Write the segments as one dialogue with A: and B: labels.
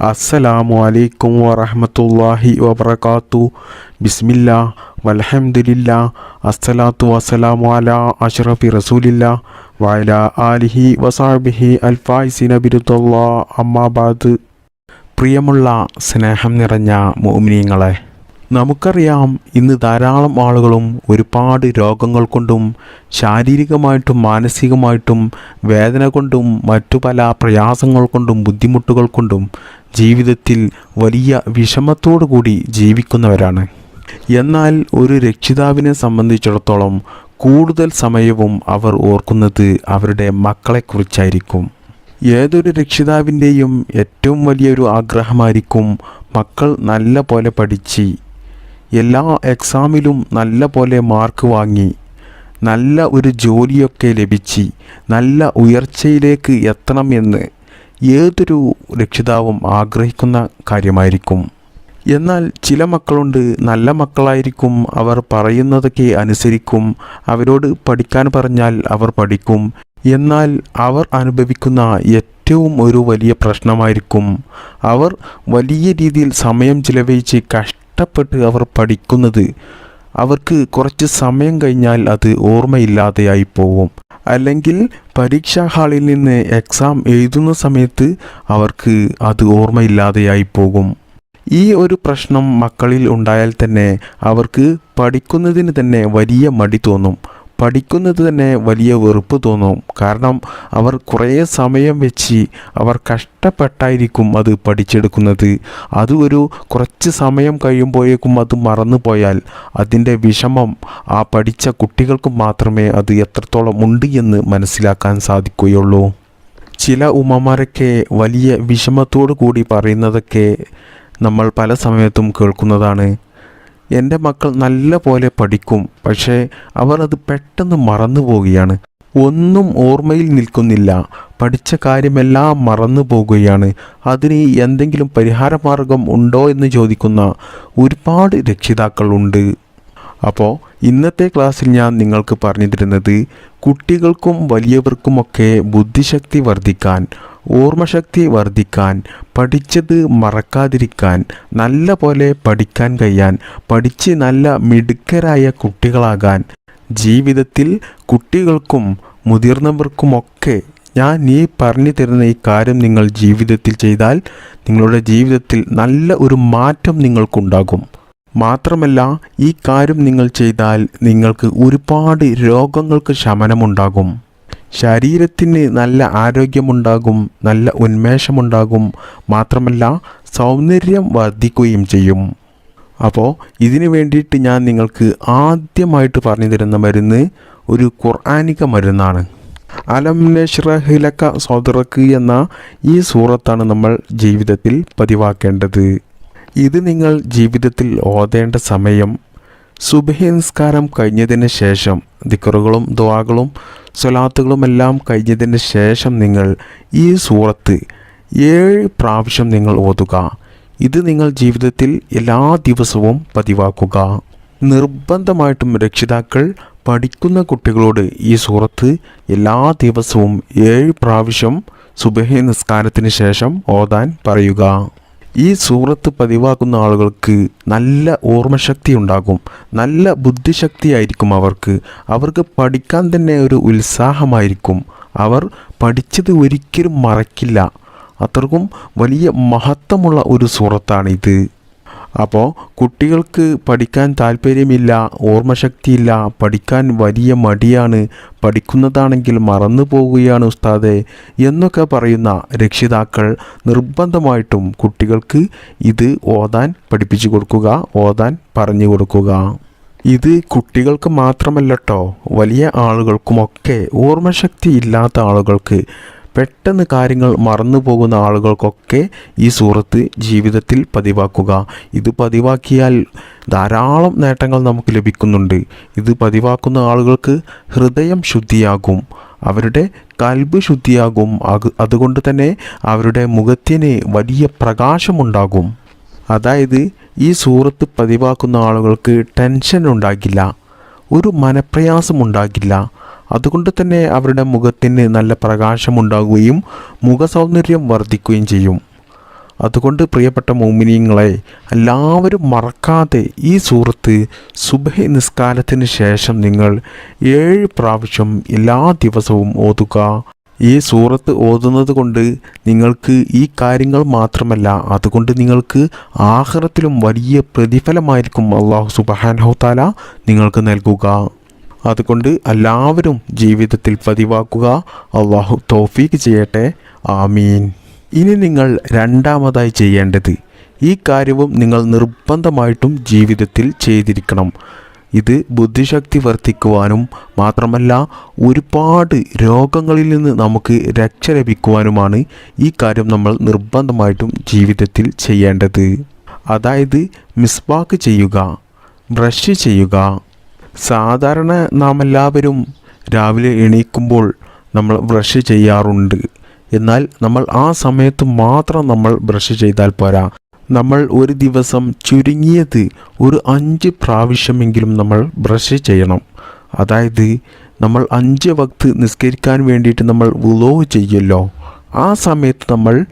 A: അസ്സലാമു അലൈക്കും വറഹമത്തല്ലാഹി വബർക്കാത്തു ബിസ്മില്ല വൽഹംദുലില്ല അസ്സലാത്തു വസ്സലാമു അല അഷ്റഫി റസൂലില്ല വയല ആലിഹി വസാബിഹി അൽഫായിസിന ബിരുദല്ലാ അമ്മാബാദ് പ്രിയമുള്ള സ്നേഹം നിറഞ്ഞ മോമിനിയങ്ങളെ നമുക്കറിയാം ഇന്ന് ധാരാളം ആളുകളും ഒരുപാട് രോഗങ്ങൾ കൊണ്ടും ശാരീരികമായിട്ടും മാനസികമായിട്ടും വേദന കൊണ്ടും മറ്റു പല പ്രയാസങ്ങൾ കൊണ്ടും ബുദ്ധിമുട്ടുകൾ കൊണ്ടും ജീവിതത്തിൽ വലിയ വിഷമത്തോടു കൂടി ജീവിക്കുന്നവരാണ്. എന്നാൽ ഒരു രക്ഷിതാവിനെ സംബന്ധിച്ചിടത്തോളം കൂടുതൽ സമയവും അവർ ഓർക്കുന്നത് അവരുടെ മക്കളെക്കുറിച്ചായിരിക്കും. ഏതൊരു രക്ഷിതാവിന്റെയും ഏറ്റവും വലിയൊരു ആഗ്രഹമായിരിക്കും മക്കൾ നല്ല പോലെ പഠിച്ച് എല്ലാ എക്സാമിലും നല്ല പോലെ മാർക്ക് വാങ്ങി നല്ല ഒരു ജോലിയൊക്കെ ലഭിച്ച് നല്ല ഉയർച്ചയിലേക്ക് എത്തണം എന്ന്. ഏതൊരു രക്ഷിതാവും ആഗ്രഹിക്കുന്ന കാര്യമായിരിക്കും. എന്നാൽ ചില മക്കളുണ്ട് നല്ല മക്കളായിരിക്കും അവർ പറയുന്നതൊക്കെ അനുസരിക്കും അവരോട് പഠിക്കാൻ പറഞ്ഞാൽ അവർ പഠിക്കും. എന്നാൽ അവർ അനുഭവിക്കുന്ന ഏറ്റവും ഒരു വലിയ പ്രശ്നമായിരിക്കും. അവർ വലിയ രീതിയിൽ സമയം ചിലവഴിച്ച് കഷ്ടപ്പെട്ട് അവർ പഠിക്കുന്നത് അവർക്ക് കുറച്ച് സമയം കഴിഞ്ഞാൽ അത് ഓർമ്മയില്ലാതെയായി പോവും. അല്ലെങ്കിൽ പരീക്ഷാ ഹാളിൽ നിന്ന് എക്സാം എഴുതുന്ന സമയത്ത് അവർക്ക് അത് ഓർമ്മയില്ലാതെയായി പോകും. ഈ ഒരു പ്രശ്നം മക്കളിൽ ഉണ്ടായാൽ തന്നെ അവർക്ക് പഠിക്കുന്നതിന് തന്നെ വലിയ മടി തോന്നും. പഠിക്കുന്നത് തന്നെ വലിയ വെറുപ്പ് തോന്നും. കാരണം അവർ കുറേ സമയം വെച്ച് അവർ കഷ്ടപ്പെട്ടായിരിക്കും അത് പഠിച്ചെടുക്കുന്നത്. അത് ഒരു കുറച്ച് സമയം കഴിയുമ്പോഴേക്കും അത് മറന്നു പോയാൽ അതിന്റെ വിഷമം ആ പഠിച്ച കുട്ടികൾക്ക് മാത്രമേ അത് എത്രത്തോളം ഉണ്ട് എന്ന് മനസ്സിലാക്കാൻ സാധിക്കുകയുള്ളൂ. ചില ഉമ്മമാരൊക്കെ വലിയ വിഷമത്തോടു കൂടി പറയുന്നതൊക്കെ നമ്മൾ പല സമയത്തും കേൾക്കുന്നതാണ്. എന്റെ മക്കൾ നല്ല പോലെ പഠിക്കും പക്ഷേ അവർ അത് പെട്ടെന്ന് മറന്നു പോവുകയാണ്. ഒന്നും ഓർമ്മയിൽ നിൽക്കുന്നില്ല. പഠിച്ച കാര്യമെല്ലാം മറന്നു പോകുകയാണ് അതിന് എന്തെങ്കിലും പരിഹാരമാർഗം ഉണ്ടോ എന്ന് ചോദിക്കുന്ന ഒരുപാട് രക്ഷിതാക്കളുണ്ട്. അപ്പോൾ ഇന്നത്തെ ക്ലാസ്സിൽ ഞാൻ നിങ്ങൾക്ക് പറഞ്ഞു തരുന്നത് കുട്ടികൾക്കും വലിയവർക്കുമൊക്കെ ബുദ്ധിശക്തി വർദ്ധിക്കാൻ ഓർമ്മശക്തി വർദ്ധിക്കാൻ പഠിച്ചത് മറക്കാതിരിക്കാൻ നല്ല പോലെ പഠിക്കാൻ കഴിയാൻ പഠിച്ച് നല്ല മിടുക്കരായ കുട്ടികളാകാൻ ജീവിതത്തിൽ കുട്ടികൾക്കും മുതിർന്നവർക്കുമൊക്കെ ഞാൻ ഈ പറഞ്ഞു തരുന്ന ഈ കാര്യം നിങ്ങൾ ജീവിതത്തിൽ ചെയ്താൽ നിങ്ങളുടെ ജീവിതത്തിൽ നല്ല ഒരു മാറ്റം നിങ്ങൾക്കുണ്ടാകും. മാത്രമല്ല ഈ കാര്യം നിങ്ങൾ ചെയ്താൽ നിങ്ങൾക്ക് ഒരുപാട് രോഗങ്ങൾക്ക് ശമനമുണ്ടാകും. ശരീരത്തിന് നല്ല ആരോഗ്യമുണ്ടാകും നല്ല ഉന്മേഷമുണ്ടാകും മാത്രമല്ല സൗന്ദര്യം വർദ്ധിക്കുകയും ചെയ്യും. അപ്പോൾ ഇതിനു വേണ്ടിയിട്ട് ഞാൻ നിങ്ങൾക്ക് ആദ്യമായിട്ട് പറഞ്ഞു തരുന്ന മരുന്ന് ഒരു ഖുർആാനിക മരുന്നാണ്. അലം നഷ്റഹിലക്ക സോദറക്ക് എന്ന ഈ സൂറത്താണ് നമ്മൾ ജീവിതത്തിൽ പതിവാക്കേണ്ടത്. ഇത് നിങ്ങൾ ജീവിതത്തിൽ ഓതേണ്ട സമയം സുബഹി നിസ്കാരം കഴിഞ്ഞതിന് ശേഷം ദിക്കറുകളും ദ്വാകളും സ്വലാത്തുകളും എല്ലാം കഴിഞ്ഞതിന് ശേഷം നിങ്ങൾ ഈ സൂറത്ത് ഏഴ് പ്രാവശ്യം നിങ്ങൾ ഓതുക. ഇത് നിങ്ങൾ ജീവിതത്തിൽ എല്ലാ ദിവസവും പതിവാക്കുക. നിർബന്ധമായിട്ടും രക്ഷിതാക്കൾ പഠിക്കുന്ന കുട്ടികളോട് ഈ സൂറത്ത് എല്ലാ ദിവസവും ഏഴ് പ്രാവശ്യം സുബഹി നിസ്കാരത്തിന് ശേഷം ഓതാൻ പറയുക. ഈ സൂറത്ത് പതിവാക്കുന്ന ആളുകൾക്ക് നല്ല ഓർമ്മശക്തി ഉണ്ടാകും. നല്ല ബുദ്ധിശക്തിയായിരിക്കും അവർക്ക്. അവർക്ക് പഠിക്കാൻ തന്നെ ഒരു ഉത്സാഹമായിരിക്കും. അവർ പഠിച്ചത് ഒരിക്കലും മറക്കില്ല. അത്രക്കും വലിയ മഹത്വമുള്ള ഒരു സൂറത്താണിത്. അപ്പോൾ കുട്ടികൾക്ക് പഠിക്കാൻ താല്പര്യമില്ല ഓർമ്മശക്തിയില്ല പഠിക്കാൻ വലിയ മടിയാണ് പഠിക്കുന്നതാണെങ്കിൽ മറന്നു പോവുകയാണ് ഉസ്താദെ എന്നൊക്കെ പറയുന്ന രക്ഷിതാക്കൾ നിർബന്ധമായിട്ടും കുട്ടികൾക്ക് ഇത് ഓതാൻ പഠിപ്പിച്ചു കൊടുക്കുക ഓതാൻ പറഞ്ഞു കൊടുക്കുക. ഇത് കുട്ടികൾക്ക് മാത്രമല്ലട്ടോ വലിയ ആളുകൾക്കുമൊക്കെ ഓർമ്മശക്തി ഇല്ലാത്ത ആളുകൾക്ക് പെട്ടെന്ന് കാര്യങ്ങൾ മറന്നു പോകുന്ന ആളുകൾക്കൊക്കെ ഈ സൂറത്ത് ജീവിതത്തിൽ പതിവാക്കുക. ഇത് പതിവാക്കിയാൽ ധാരാളം നേട്ടങ്ങൾ നമുക്ക് ലഭിക്കുന്നുണ്ട്. ഇത് പതിവാക്കുന്ന ആളുകൾക്ക് ഹൃദയം ശുദ്ധിയാകും. അവരുടെ കൽബ് ശുദ്ധിയാകും. അതുകൊണ്ട് തന്നെ അവരുടെ മുഖത്തിന് വലിയ പ്രകാശമുണ്ടാകും. അതായത് ഈ സൂറത്ത് പതിവാക്കുന്ന ആളുകൾക്ക് ടെൻഷൻ ഉണ്ടാകില്ല. ഒരു മനപ്രയാസം ഉണ്ടാകില്ല. അതുകൊണ്ട് തന്നെ അവരുടെ മുഖത്തിന് നല്ല പ്രകാശമുണ്ടാകുകയും മുഖസൗന്ദര്യം വർദ്ധിക്കുകയും ചെയ്യും. അതുകൊണ്ട് പ്രിയപ്പെട്ട മോമിനിയങ്ങളെ എല്ലാവരും മറക്കാതെ ഈ സൂറത്ത് സുബഹ നിസ്കാരത്തിന് ശേഷം നിങ്ങൾ ഏഴ് പ്രാവശ്യം എല്ലാ ദിവസവും ഓതുക. ഈ സൂറത്ത് ഓതുന്നത് കൊണ്ട് നിങ്ങൾക്ക് ഈ കാര്യങ്ങൾ മാത്രമല്ല അതുകൊണ്ട് നിങ്ങൾക്ക് ആഹ്റത്തിലും വലിയ പ്രതിഫലമായിരിക്കും അള്ളാഹു സുബഹാനഹുത്താല നിങ്ങൾക്ക് നൽകുക. അതുകൊണ്ട് എല്ലാവരും ജീവിതത്തിൽ പതിവാക്കുക. അള്ളാഹു തോഫീക്ക് ചെയ്യട്ടെ. ആമീൻ. ഇനി നിങ്ങൾ രണ്ടാമതായി ചെയ്യേണ്ടത് ഈ കാര്യവും നിങ്ങൾ നിർബന്ധമായിട്ടും ജീവിതത്തിൽ ചെയ്തിരിക്കണം. ഇത് ബുദ്ധിശക്തി വർദ്ധിക്കുവാനും മാത്രമല്ല ഒരുപാട് രോഗങ്ങളിൽ നിന്ന് നമുക്ക് രക്ഷ ലഭിക്കുവാനുമാണ് ഈ കാര്യം നമ്മൾ നിർബന്ധമായിട്ടും ജീവിതത്തിൽ ചെയ്യേണ്ടത്. അതായത് മിസ്വാക്ക് ചെയ്യുക ബ്രഷ് ചെയ്യുക സാധാരണ നാം എല്ലാവരും രാവിലെ എണീക്കുമ്പോൾ നമ്മൾ ബ്രഷ് ചെയ്യാറുണ്ട്. എന്നാൽ നമ്മൾ ആ സമയത്ത് മാത്രം നമ്മൾ ബ്രഷ് ചെയ്താൽ പോരാ. നമ്മൾ ഒരു ദിവസം ചുരുങ്ങിയത് ഒരു അഞ്ച് പ്രാവശ്യമെങ്കിലും നമ്മൾ ബ്രഷ് ചെയ്യണം. അതായത് നമ്മൾ അഞ്ച് വക്ത് നിസ്കരിക്കാൻ വേണ്ടിയിട്ട് നമ്മൾ വുളോ ചെയ്യല്ലോ ആ സമയത്ത് നമ്മൾ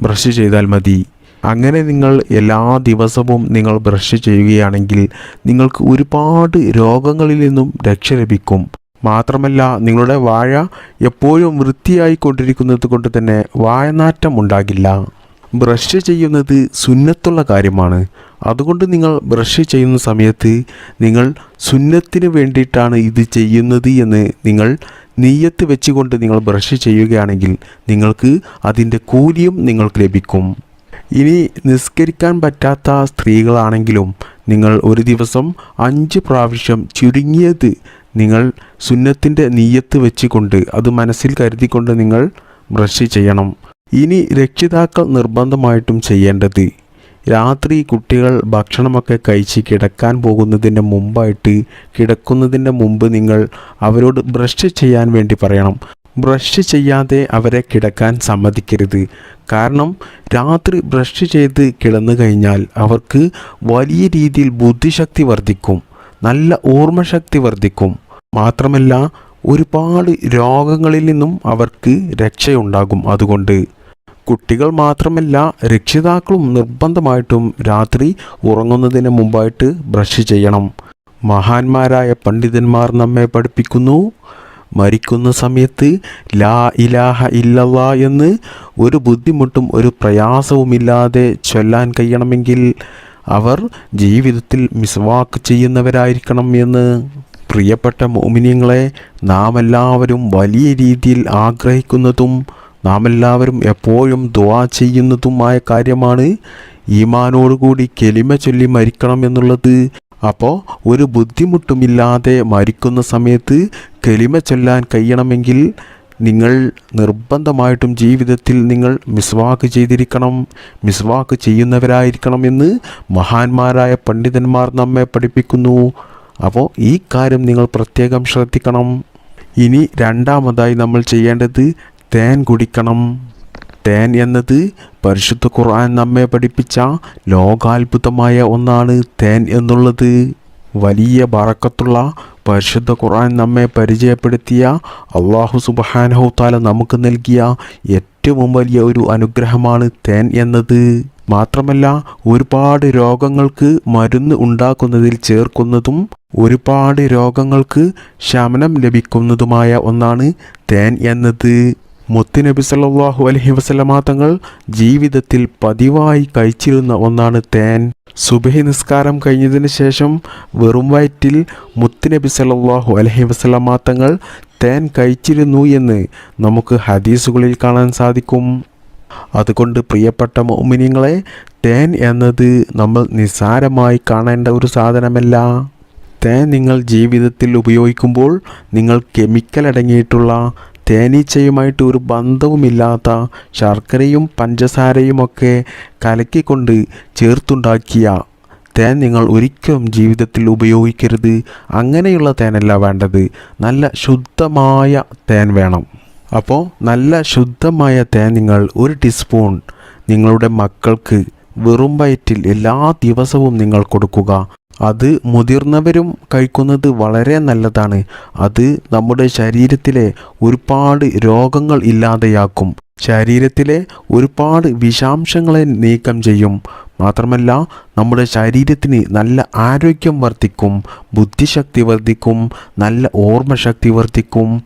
A: ബ്രഷ് ചെയ്താൽ മതി. അങ്ങനെ നിങ്ങൾ എല്ലാ ദിവസവും നിങ്ങൾ ബ്രഷ് ചെയ്യുകയാണെങ്കിൽ നിങ്ങൾക്ക് ഒരുപാട് രോഗങ്ങളിൽ നിന്നും രക്ഷ ലഭിക്കും. മാത്രമല്ല നിങ്ങളുടെ വാഴ എപ്പോഴും വൃത്തിയായി കൊണ്ടിരിക്കുന്നത് കൊണ്ട് തന്നെ വായനാറ്റം ഉണ്ടാകില്ല. ബ്രഷ് ചെയ്യുന്നത് സുന്നത്തുള്ള കാര്യമാണ്. അതുകൊണ്ട് നിങ്ങൾ ബ്രഷ് ചെയ്യുന്ന സമയത്ത് നിങ്ങൾ സുന്നത്തിന് വേണ്ടിയിട്ടാണ് ഇത് ചെയ്യുന്നത് എന്ന് നിങ്ങൾ നെയ്യത്ത് വെച്ചുകൊണ്ട് നിങ്ങൾ ബ്രഷ് ചെയ്യുകയാണെങ്കിൽ നിങ്ങൾക്ക് അതിന്റെ കൂലിയും നിങ്ങൾക്ക് ലഭിക്കും. ഇനി നിസ്കരിക്കാൻ പറ്റാത്ത സ്ത്രീകളാണെങ്കിലും നിങ്ങൾ ഒരു ദിവസം അഞ്ച് പ്രാവശ്യം ചുരുങ്ങിയത് നിങ്ങൾ സുന്നത്തിന്റെ നീയത്ത് വെച്ചുകൊണ്ട് അത് മനസ്സിൽ കരുതിക്കൊണ്ട് നിങ്ങൾ ബ്രഷ് ചെയ്യണം. ഇനി രക്ഷിതാക്കൾ നിർബന്ധമായിട്ടും ചെയ്യേണ്ടത് രാത്രി കുട്ടികൾ ഭക്ഷണമൊക്കെ കഴിച്ച് കിടക്കാൻ പോകുന്നതിന്റെ മുമ്പായിട്ട് കിടക്കുന്നതിന്റെ മുമ്പ് നിങ്ങൾ അവരോട് ബ്രഷ് ചെയ്യാൻ വേണ്ടി പറയണം. ബ്രഷ് ചെയ്യാതെ അവരെ കിടക്കാൻ സമ്മതിക്കരുത്. കാരണം രാത്രി ബ്രഷ് ചെയ്ത് കിടന്നു കഴിഞ്ഞാൽ അവർക്ക് വലിയ രീതിയിൽ ബുദ്ധിശക്തി വർദ്ധിക്കും. നല്ല ഓർമ്മശക്തി വർദ്ധിക്കും. മാത്രമല്ല ഒരുപാട് രോഗങ്ങളിൽ നിന്നും അവർക്ക് രക്ഷയുണ്ടാകും അതുകൊണ്ട്. കുട്ടികൾ മാത്രമല്ല രക്ഷിതാക്കളും നിർബന്ധമായിട്ടും രാത്രി ഉറങ്ങുന്നതിന് മുമ്പായിട്ട് ബ്രഷ് ചെയ്യണം. മഹാന്മാരായ പണ്ഡിതന്മാർ നമ്മെ പഠിപ്പിക്കുന്നു മരിക്കുന്ന സമയത്ത് ലാ ഇലാഹ ഇല്ലല്ലാ എന്ന് ഒരു ബുദ്ധിമുട്ടും ഒരു പ്രയാസവുമില്ലാതെ ചൊല്ലാൻ കഴിയണമെങ്കിൽ അവർ ജീവിതത്തിൽ മിസ്വാക്ക് ചെയ്യുന്നവരായിരിക്കണം എന്ന്. പ്രിയപ്പെട്ട മോമിനിയങ്ങളെ നാം എല്ലാവരും വലിയ രീതിയിൽ ആഗ്രഹിക്കുന്നതും നാം എല്ലാവരും എപ്പോഴും ദുവാ ചെയ്യുന്നതുമായ കാര്യമാണ്. ഈമാനോടുകൂടി കെലിമ ചൊല്ലി മരിക്കണം എന്നുള്ളത്. അപ്പോൾ ഒരു ബുദ്ധിമുട്ടുമില്ലാതെ മരിക്കുന്ന സമയത്ത് കെളിമ ചൊല്ലാൻ കഴിയണമെങ്കിൽ നിങ്ങൾ നിർബന്ധമായിട്ടും ജീവിതത്തിൽ നിങ്ങൾ മിസ്വാക്ക് ചെയ്തിരിക്കണം മിസ്വാക്ക് ചെയ്യുന്നവരായിരിക്കണം എന്ന് മഹാന്മാരായ പണ്ഡിതന്മാർ നമ്മെ പഠിപ്പിക്കുന്നു. അപ്പോൾ ഈ കാര്യം നിങ്ങൾ പ്രത്യേകം ശ്രദ്ധിക്കണം. ഇനി രണ്ടാമതായി നമ്മൾ ചെയ്യേണ്ടത് തേൻ കുടിക്കണം. തേൻ എന്നത് പരിശുദ്ധ ഖുർആൻ നമ്മെ പഠിപ്പിച്ച ലോകാത്ഭുതമായ ഒന്നാണ് തേൻ എന്നുള്ളത്. വലിയ ബറക്കത്തുള്ള പരിശുദ്ധ ഖുർആൻ നമ്മെ പരിചയപ്പെടുത്തിയ അള്ളാഹു സുബഹാനഹു താല നമുക്ക് നൽകിയ ഏറ്റവും വലിയ ഒരു അനുഗ്രഹമാണ് തേൻ എന്നത്. മാത്രമല്ല ഒരുപാട് രോഗങ്ങൾക്ക് മരുന്ന് ഉണ്ടാക്കുന്നതിൽ ചേർക്കുന്നതും ഒരുപാട് രോഗങ്ങൾക്ക് ശമനം ലഭിക്കുന്നതുമായ ഒന്നാണ് തേൻ എന്നത്. മുത്തുനബി സല്ലാഹു അലഹി വസ്ലമാ തങ്ങൾ ജീവിതത്തിൽ പതിവായി കഴിച്ചിരുന്ന ഒന്നാണ് തേൻ. സുബഹി നിസ്കാരം കഴിഞ്ഞതിന് ശേഷം വെറും വയറ്റിൽ മുത്തുനബി സല്ലാഹു അലഹി വസ്ലമാ തങ്ങൾ തേൻ കഴിച്ചിരുന്നു എന്ന് നമുക്ക് ഹദീസുകളിൽ കാണാൻ സാധിക്കും. അതുകൊണ്ട് പ്രിയപ്പെട്ട മോമിനിയങ്ങളെ തേൻ എന്നത് നമ്മൾ നിസ്സാരമായി കാണേണ്ട ഒരു സാധനമല്ല. തേൻ നിങ്ങൾ ജീവിതത്തിൽ ഉപയോഗിക്കുമ്പോൾ നിങ്ങൾ കെമിക്കൽ അടങ്ങിയിട്ടുള്ള തേനീച്ചയുമായിട്ട് ഒരു ബന്ധവുമില്ലാത്ത ശർക്കരയും പഞ്ചസാരയുമൊക്കെ കലക്കിക്കൊണ്ട് ചേർത്തുണ്ടാക്കിയ തേൻ നിങ്ങൾ ഒരിക്കലും ജീവിതത്തിൽ ഉപയോഗിക്കരുത്. അങ്ങനെയുള്ള തേനല്ല വേണ്ടത്. നല്ല ശുദ്ധമായ തേൻ വേണം. അപ്പോൾ നല്ല ശുദ്ധമായ തേൻ നിങ്ങൾ ഒരു ടീസ്പൂൺ നിങ്ങളുടെ മക്കൾക്ക് വെറും വയറ്റിൽ എല്ലാ ദിവസവും നിങ്ങൾ കൊടുക്കുക. അത് മുതിർന്നവരും കഴിക്കുന്നത് വളരെ നല്ലതാണ്. അത് നമ്മുടെ ശരീരത്തിലെ ഒരുപാട് രോഗങ്ങൾ ഇല്ലാതെയാക്കും. ശരീരത്തിലെ ഒരുപാട് വിഷാംശങ്ങളെ നീക്കം ചെയ്യും. മാത്രമല്ല നമ്മുടെ ശരീരത്തിന് നല്ല ആരോഗ്യം വർദ്ധിക്കും ബുദ്ധിശക്തി വർദ്ധിക്കും നല്ല ഓർമ്മശക്തി വർദ്ധിക്കും.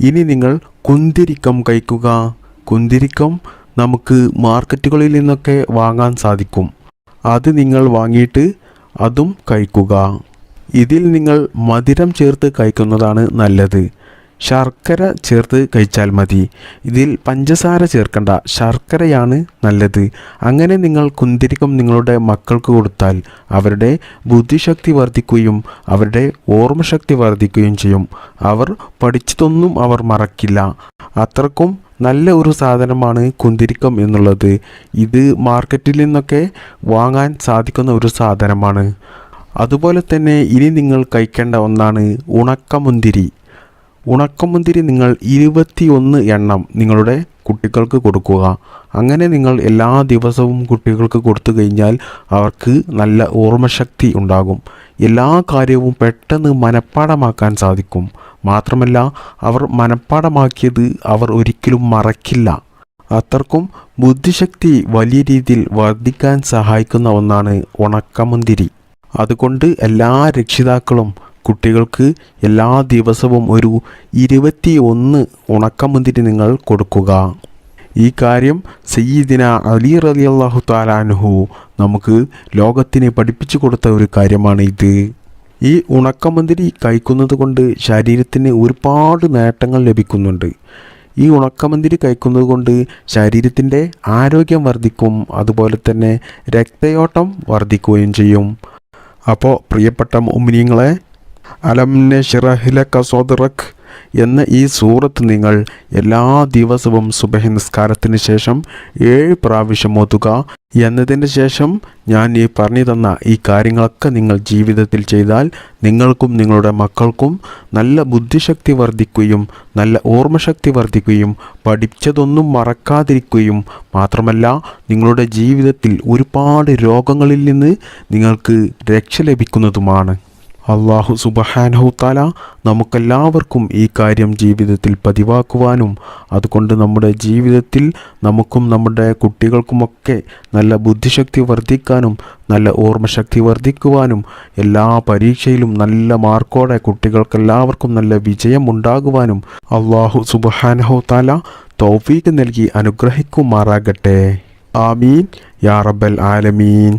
A: ഇനി നിങ്ങൾ കുന്തിരിക്കം കഴിക്കുക. കുന്തിരിക്കം നമുക്ക് മാർക്കറ്റുകളിൽ നിന്നൊക്കെ വാങ്ങാൻ സാധിക്കും. അത് നിങ്ങൾ വാങ്ങിയിട്ട് അതും കഴിക്കുക. ഇതിൽ നിങ്ങൾ മധുരം ചേർത്ത് കഴിക്കുന്നതാണ് നല്ലത്. ശർക്കര ചേർത്ത് കഴിച്ചാൽ മതി. ഇതിൽ പഞ്ചസാര ചേർക്കണ്ട. ശർക്കരയാണ് നല്ലത്. അങ്ങനെ നിങ്ങൾ കുന്തിരിക്കം നിങ്ങളുടെ മക്കൾക്ക് കൊടുത്താൽ അവരുടെ ബുദ്ധിശക്തി വർദ്ധിക്കുകയും അവരുടെ ഓർമ്മശക്തി വർദ്ധിക്കുകയും ചെയ്യും. അവർ പഠിച്ചതൊന്നും അവർ മറക്കില്ല. അത്രക്കും നല്ല ഒരു സാധനമാണ് കുന്തിരിക്കം എന്നുള്ളത്. ഇത് മാർക്കറ്റിൽ നിന്നൊക്കെ വാങ്ങാൻ സാധിക്കുന്ന ഒരു സാധനമാണ്. അതുപോലെ തന്നെ ഇനി നിങ്ങൾ കഴിക്കേണ്ട ഒന്നാണ് ഉണക്കമുന്തിരി. ഉണക്കമുന്തിരി നിങ്ങൾ ഇരുപത്തിയൊന്ന് എണ്ണം നിങ്ങളുടെ കുട്ടികൾക്ക് കൊടുക്കുക. അങ്ങനെ നിങ്ങൾ എല്ലാ ദിവസവും കുട്ടികൾക്ക് കൊടുത്തു കഴിഞ്ഞാൽ അവർക്ക് നല്ല ഓർമ്മശക്തി ഉണ്ടാകും. എല്ലാ കാര്യവും പെട്ടെന്ന് മനഃപ്പാടമാക്കാൻ സാധിക്കും. മാത്രമല്ല അവർ മനഃപ്പാടമാക്കിയത് അവർ ഒരിക്കലും മറക്കില്ല. അത്രക്കും ബുദ്ധിശക്തി വലിയ രീതിയിൽ വർദ്ധിക്കാൻ സഹായിക്കുന്ന ഒന്നാണ് ഉണക്കമുന്തിരി. അതുകൊണ്ട് എല്ലാ രക്ഷിതാക്കളും കുട്ടികൾക്ക് എല്ലാ ദിവസവും ഒരു ഇരുപത്തി ഒന്ന് ഉണക്കമുന്തിരി നിങ്ങൾ കൊടുക്കുക. ഈ കാര്യം സയ്യിദിന അലി റലി അള്ളാഹു താലാനുഹു നമുക്ക് ലോകത്തിനെ പഠിപ്പിച്ചു കൊടുത്ത ഒരു കാര്യമാണ് ഇത്. ഈ ഉണക്കമുന്തിരി കഴിക്കുന്നത് കൊണ്ട് ശരീരത്തിന് ഒരുപാട് നേട്ടങ്ങൾ ലഭിക്കുന്നുണ്ട്. ഈ ഉണക്കമന്തിരി കഴിക്കുന്നത് കൊണ്ട് ശരീരത്തിന്റെ ആരോഗ്യം വർദ്ധിക്കും അതുപോലെ തന്നെ രക്തയോട്ടം വർദ്ധിക്കുകയും ചെയ്യും. അപ്പോൾ പ്രിയപ്പെട്ട ഉമ്മിനിയങ്ങളെ അലം ഷിറഹിലക്ക സോദറക് എന്ന ഈ സൂറത്ത് നിങ്ങൾ എല്ലാ ദിവസവും സുബഹ നിസ്കാരത്തിന് ശേഷം ഏഴ് പ്രാവശ്യം ഓതുക. എന്നതിന് ശേഷം ഞാൻ ഈ പറഞ്ഞു തന്ന ഈ കാര്യങ്ങളൊക്കെ നിങ്ങൾ ജീവിതത്തിൽ ചെയ്താൽ നിങ്ങൾക്കും നിങ്ങളുടെ മക്കൾക്കും നല്ല ബുദ്ധിശക്തി വർദ്ധിക്കുകയും നല്ല ഓർമ്മശക്തി വർദ്ധിക്കുകയും പഠിച്ചതൊന്നും മറക്കാതിരിക്കുകയും മാത്രമല്ല നിങ്ങളുടെ ജീവിതത്തിൽ ഒരുപാട് രോഗങ്ങളിൽ നിന്ന് നിങ്ങൾക്ക് രക്ഷ ലഭിക്കുന്നതുമാണ്. അള്ളാഹു സുബഹാനഹുത്താല നമുക്കെല്ലാവർക്കും ഈ കാര്യം ജീവിതത്തിൽ പതിവാക്കുവാനും അതുകൊണ്ട് നമ്മുടെ ജീവിതത്തിൽ നമുക്കും നമ്മുടെ കുട്ടികൾക്കുമൊക്കെ നല്ല ബുദ്ധിശക്തി വർദ്ധിക്കാനും നല്ല ഓർമ്മശക്തി വർദ്ധിക്കുവാനും എല്ലാ പരീക്ഷയിലും നല്ല മാർക്കോടെ കുട്ടികൾക്കെല്ലാവർക്കും നല്ല വിജയം ഉണ്ടാകുവാനും അള്ളാഹു സുബഹാനഹുത്താല തൗഫീക്ക് നൽകി അനുഗ്രഹിക്കുമാറാകട്ടെ. ആമീൻ. യാ റബ്ബൽ ആലമീൻ.